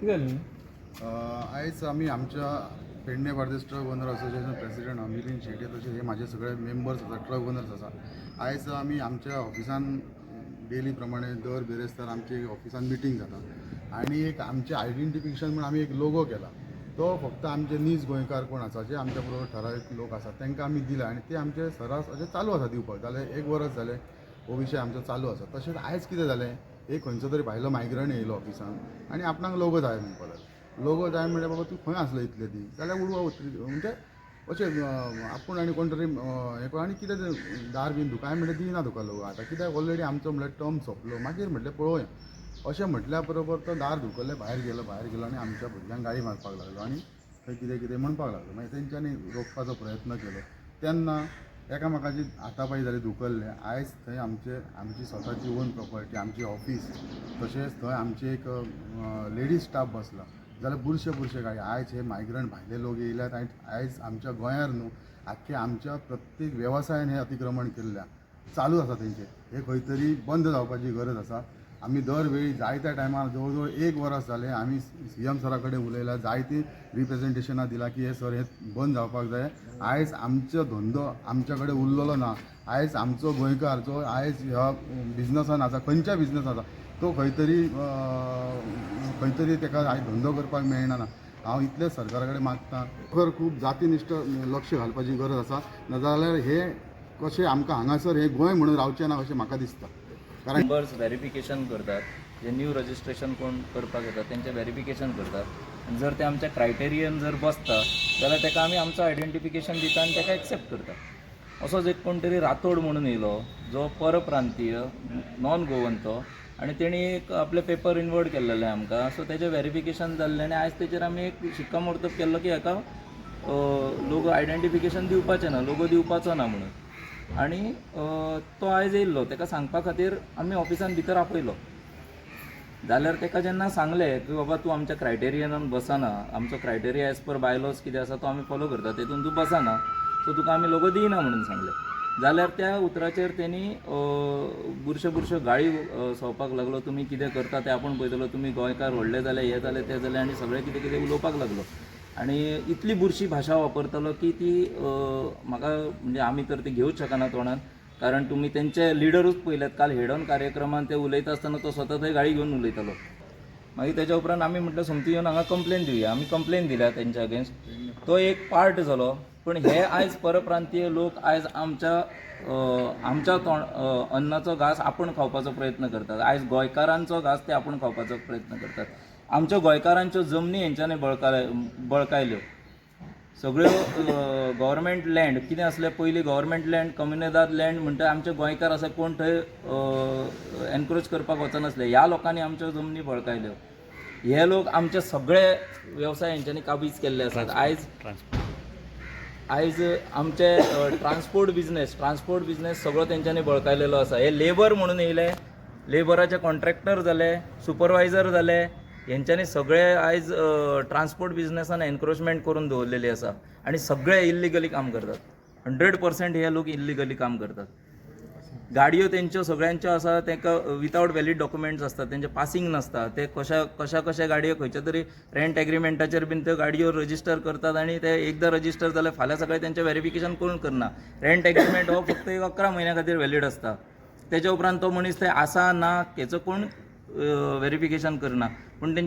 किती झाली आयज आमी आमच्या Pernem Bardez truck owner association president अमिलीन Shete तशें हे माझे सगळे मेंबर्स आसा ट्रक ओनर्स आसा आयज आमी आमच्या ऑफिसान डेली प्रमाणे दर बिरेस्तार आमची ऑफिसान मिटींग जाता आनी एक आमचे आयडेंटिफिकेशन म्हण आमी एक लोगो केला. तो फक्त आमचे नीज गोंयकार कोण आसा जे आमच्या बरोबर ठरावीक लोक आसा तांकां आमी दिला. आनी ते आमचे सरास अशें चालू आसा दिवपाक. जाल्यार एक वरस जालें हो विशय आमचो चालू आसा. तशेंच आयज कितें जालें एक खंयचो तरी भायलो मायग्रंट येयलो ऑफिसान आनी आपणाक लोगो जाय म्हणपाक लागलो लोगो जाय म्हणल्यार बाबा तूं खंय आसलो इतले दीस? जाल्यार उडवा उतरी म्हणजे अशें आपूण आनी कोण तरी हें कोण आनी कितें दार बीन तुका हांवें दिना तुका लोगो. आतां कित्याक ऑलरेडी आमचो म्हणल्यार टर्म सोंपलो. मागीर म्हटलें पळोवया. अशें म्हटल्या बरोबर तो दार धुकल्ले भायर गेलो भायर गेलो आनी आमच्या भुरग्यांक गाडी मारपाक लागलो आनी थंय कितें कितें म्हणपाक लागलो. मागीर तेंच्यांनी रोखपाचो प्रयत्न केलो. तेन्ना एकामेकाची हातापाई जाली दुखल्ले. आयज थंय आमचे आमची स्वताची ओन प्रॉपर्टी आमची ऑफीस तशेंच थंय आमची एक लेडीज स्टाफ बसला. जाल्यार बुरशे बुरशे गाडी. आयज हे मायग्रंट भायले लोक येयल्यात आनी आयज आमच्या गोंयार न्हू आख्खे आमच्या प्रत्येक वेवसायान हे अतिक्रमण केल्ल्या चालू आसा तेंचे हे खंय तरी बंद जावपाची गरज आसा आमी दर वेळी जाय टायमार जवळ जवळ एक वरस जाले आमी सी एम सरा कडेन उलयला जायती. रिप्रेझेंटेशनां दिलां की हे सर हे बंद जावपाक जाय. आयज आमचो धंदो आमच्या कडेन उरलेलो ना. आयज आमचो गोंयकार जो आयज ह्या बिझनसान आसा खंयच्या बिझनस आसा तो खंय तरी खंय तरी ताका आयज धंदो करपाक मेळना ना. हांव इतलें सरकारा कडेन मागतां. खर खूब जातीनिश्ठ लक्ष घालपाची गरज आसा. नाजाल्यार हे कशें आमकां हांगासर हे गोंय म्हणून रावचें ना अशें म्हाका दिसता. कारण मेंबर्स व्हेरिफिकेशन करतात जे न्यू रजिस्ट्रेशन कोण करपाक येतात तेंचें व्हेरिफिकेशन करतात. आनी जर ते आमच्या क्रायटेरियन जर बसता जाल्यार ताका आमी आमचो आयडेंटिफिकेशन दिता आनी ताका एक्सेप्ट करता? असोच एक कोण तरी रातोड म्हणून येयलो जो परप्रांतीय नॉन गोवन तो आनी तेणी एक आपले पेपर इनवर्ट केल्लेले आमकां. सो तेजें व्हेरिफिकेशन जाल्लें आनी आयज तेचेर आमी एक शिक्कामोर्तब केल्लो की हाका लोगो आयडेंटिफिकेशन दिवपाचें ना लोगो दिवपाचो ना म्हणून. आनी तो आयज येयल्लो ताका सांगपा खातीर आमी ऑफिसान भितर आपयलो. जाल्यार ताका जेन्ना सांगलें की बाबा तूं आमच्या क्रायटेरियनान बसना. आमचो क्रायटेरिया एज पर बायलॉज कितें आसा तो आमी फॉलो करता. तेतून तूं बसना. सो तुका आमी लोगो दिना म्हणून सांगलें. जाल्यार त्या उतराचेर तेणी बुरश्यो बुरश्यो गाळी सोंवपाक लागलो. तुमी कितें करता तें आपूण पळयतलो तुमी गोंयकार व्हडले जाले हे जाले ते जाले आनी सगळें कितें कितें उलोवपाक लागलो. आनी इतली बुरशी भाशा वापरतलो की ती म्हाका म्हणजे आमी तर ती घेवच शकना तोंडान कारण तुमी तेंचे लिडरूच पयल्यात काल हेडॉन कार्यक्रमान ते उलयता आसतना तो स्वता थंय गाडी घेवन उलयतालो. मागीर तेच्या उपरांत आमी म्हटलं सोमती येवन हांगा कंप्लेन दिवया आमी कंप्लेन दिल्या तेंच्या अगेन्स्ट तो एक पार्ट जालो पूण हे आयज परप्रांतीय लोक आयज आमच्या आमच्या तोंड अन्नाचो घास आपूण खावपाचो प्रयत्न करतात. आयज गोंयकारांचो घास ते आपूण खावपाचो प्रयत्न करतात. आमच्या गोंयकारांच्यो जमनी हेंच्यांनी बळकाय बळकायल्यो. सगळ्यो गव्हर्मेंट लँड कितें आसलें पयलीं गव्हर्मेंट लँड कम्युनिदाद लँड म्हणटा आमचे गोंयकार अशे कोण थंय एनक्रोच करपाक वचनासले. ह्या लोकांनी आमच्यो जमनी बळकायल्यो. हे लोक आमचे सगळे वेवसाय हेंच्यांनी काबीज केल्ले आसात. आयज आयज आमचे ट्रान्सपोर्ट बिझनेस ट्रान्सपोर्ट बिझनेस सगळो तेंच्यांनी बळकायलेलो आसा. हे लेबर म्हणून येयले. लेबराचे कॉन्ट्रॅक्टर जाले सुपरवायझर जाले हेंच्यांनी सगळे आयज ट्रान्सपोर्ट बिझनेसान एनक्रोचमेंट करून दवरलेली आसा आनी सगळे इल्लिगली काम करतात. हंड्रेड पर्सेंट हे लोक इल्लिगली काम करतात. गाडयो तेंच्यो सगळ्यांच्यो आसा तांकां विथावट वॅलीड डॉक्युमेंट्स आसतात तेंचे पासिंग नासता ते कशा कशा कशा गाडयो खंयच्या तरी रेंट एग्रीमेंटाचेर बीन त्यो गाडयो रजिस्टर करतात आनी ते एकदां रजिस्टर जाल्यार फाल्यां सकाळीं तेंचें व्हेरिफिकेशन करून करना. रेंट एग्रीमेंट हो फक्त एक अकरा म्हयन्या खातीर वॅलीड आसता तेच्या उपरांत तो मनीस थंय आसा ना हेचो कोण व्हेरिफिकेशन करना पूण तें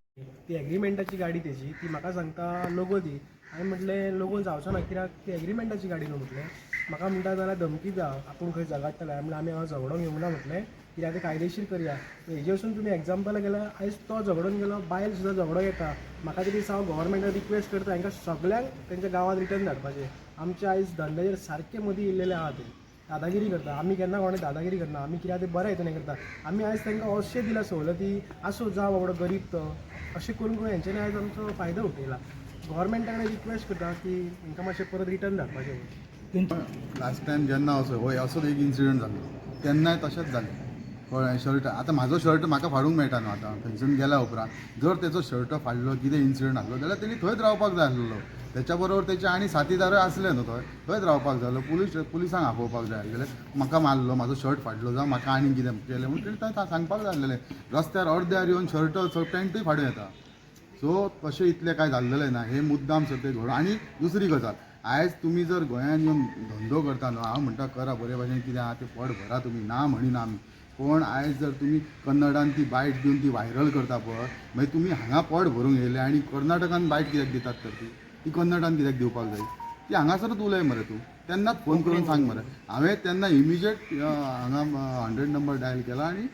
ती एग्रीमेंटाची गाडी त्याची ती म्हाका सांगता लोगो दी हांवें म्हटलें लोगो जावचो ना कित्याक ती एग्रीमेंटाची गाडी न्हू म्हटलें. म्हाका म्हणटा जाल्यार धमकी जा आपूण खंय झगडटले म्हणल्यार आमी हांगा झगडोंक येवंक ना म्हटलें. कित्याक तें कायदेशीर करया. हेजे वचून तुमी एग्जाम्पल गेल्यार आयज तो झगडून गेलो बायल सुद्दां झगडो येता. म्हाका तरी हांव गव्हर्मेंटाक रिक्वेस्ट करता हांकां सगळ्यांक तेंच्या गांवांत रिटर्न धाडपाचें. आमचे आयज धंद्याचेर सारके मदीं येयलेले आहा ते. दादागिरी करता. आमी केन्ना कोणें दादागिरी करना? आमी कित्याक ते बऱ्या हितून करता? आमी आयज तांकां अशें दिलां सवलती. आसूं जा बाबडो गरीब तो अशें करून करून हेंच्यांनी आयज आमचो फायदो उठयला गोवोरमेंटा कडेन रिक्वेस्ट करता की हांकां मातशें परत रिटर्न धाडपाचें लास्ट टायम जेन्ना असो होय असोच एक इन्सिडंट जालो तेन्नाय तशेंच जालें कळ्ळें शर्ट आतां म्हाजो शर्ट म्हाका फाडूंक मेळटा न्हू आतां. थंयसून गेल्या उपरांत. जर तेचो शर्ट फाडलो कितें इन्सिडंट आसलो जाल्यार तेणी थंयच रावपाक जाय आसलो तेच्या बरोबर तेचे आनी साथीदार आसले न्हू थंय थंयच रावपाक जाय आसलो पुलीस पुलिसांक आपोवपाक जाय आसलें म्हाका मारलो म्हाजो शर्ट फाडलो जावं म्हाका आनी कितें केलें म्हणून तेणी थंय सांगपाक जाय आसलें रस्त्यार अर्द्यार येवन शर्ट पॅन्टूय फाडूं येता. सो तशें इतलें कांय जाल्लेलें ना. हे मुद्दाम सत्य घडोवन. आनी दुसरी गजाल. आयज तुमी जर गोंयांत येवन धंदो करता न्हू हांव म्हणटा करा बरे भाशेन कितें आहा तें पड भरा तुमी ना म्हणिना आमी. पण आयज जर तुमी कन्नडान ती बायट दिवन ती व्हायरल करता पळय मागीर तुमी हांगा पड भरूंक येयले आनी कर्नाटकान बायट कित्याक दितात तर ती? ती कन्नडान कित्याक दिवपाक जाय? ती हांगासरच उलय मरे तूं. तेन्नाच फोन करून सांग मरे. हांवें तेन्ना इमिजिएट हांगा हंड्रेड नंबर डायल केला आनी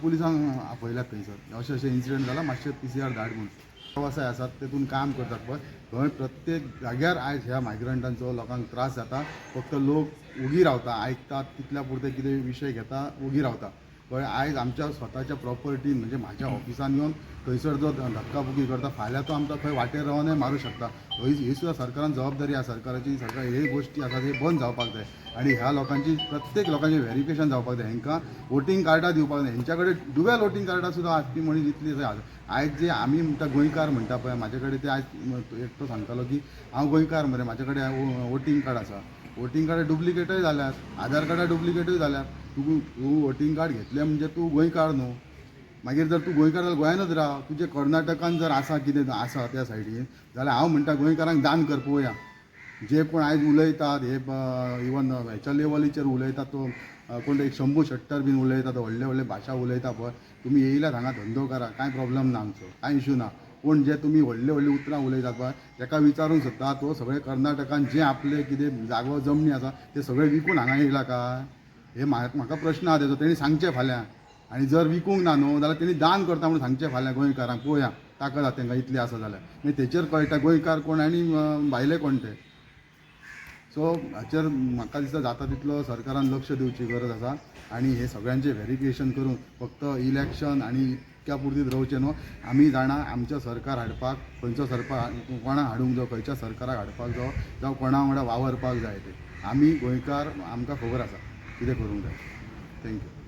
पुलिसांक आपयल्यात थंयसर. अशें अशें इन्सिडंट जाला. मातशें पी सी आर धाड म्हणून प्रवासाय आसात तेतून काम करतात. पळय थंय प्रत्येक जाग्यार आयज ह्या मायग्रंटांचो लोकांक त्रास जाता. फक्त लोक उगी रावता आयकतात तितल्या पुरते कितें विशय घेता उगी रावता. कळ्ळें आयज आमच्या स्वताच्या प्रॉपर्टीन म्हणजे म्हाज्या ऑफिसान येवन थंयसर जो धक्काबुकी करता फाल्यां तो आमकां खंय वाटेर रावनय मारूं शकता. ही ही सुद्दां सरकारान जबाबदारी आसा सरकाराची सरकार हे गोश्टी आसात हे बंद जावपाक जाय. आनी ह्या लोकांची प्रत्येक लोकांचें व्हेरिफिकेशन जावपाक जाय. हेंकां वोटींग कार्डां दिवपाक जाय. हेंच्या कडेन डुवेल वोटींग कार्डां सुद्दां आसपी म्हणून इतली जाय आयज जे आमी म्हणटा गोंयकार म्हणटा पळय म्हाजे कडेन ते आयज एकटो सांगतालो की हांव गोंयकार मरे म्हाजे कडेन वोटींग कार्ड आसा. वोटींग कार्ड डुप्लिकेटूय जाल्यात. आधार कार्डा डुप्लिकेटूय जाल्यात. तूं तूं वोटींग कार्ड घेतलें म्हणजे तूं गोंयकार न्हू. मागीर जर तूं गोंयकार जाल्यार गोंयानच राव तुजें कर्नाटकान जर आसा कितें आसा त्या सायडीन जाल्यार हांव म्हणटा गोंयकारांक दान कर पळोवया जे कोण आयज उलयतात हे इवन हेच्या लेवलीचेर उलयतात तो कोण एक शंभू शट्टर बीन उलयतात व्हडले व्हडले भाशा उलयता पळय तुमी येयल्यात हांगा धंदो करा कांय प्रॉब्लम ना आमचो कांय इश्यू ना. पूण जे तुमी व्हडले व्हडलीं उतरां उलयतात पळय ताका विचारूंक सोदता तो सगळे कर्नाटकान जे आपले कितें जागो जमनी आसा ते सगळे विकून हांगा येयला काय? हे म्हाका प्रश्न आहा तेजो तेणी सांगचें फाल्यां. आनी जर विकूंक ना न्हू जाल्यार तेणी दान करता म्हणून सांगचें फाल्यां गोंयकारांक पळोवया ताकद आसा तेंकां इतली आसा जाल्यार. मागीर तेचेर कळटा गोंयकार कोण आनी भायले कोण ते. सो हाचेर म्हाका दिसता जाता तितलो सरकारान लक्ष दिवची गरज आसा. आनी हे सगळ्यांचें व्हेरिफिकेशन करून फक्त इलेक्शन आनी इतक्या पुरतीत रावचें न्हू. आमी जाणा आमचें सरकार हाडपाक खंयचो सरकार कोणाक हाडूंक जावं खंयच्या सरकाराक हाडपाक जाय जावं कोणा वांगडा वावरपाक जाय ते. आमी गोंयकार आमकां खबर आसा. कितें करूंक जाय थँक्यू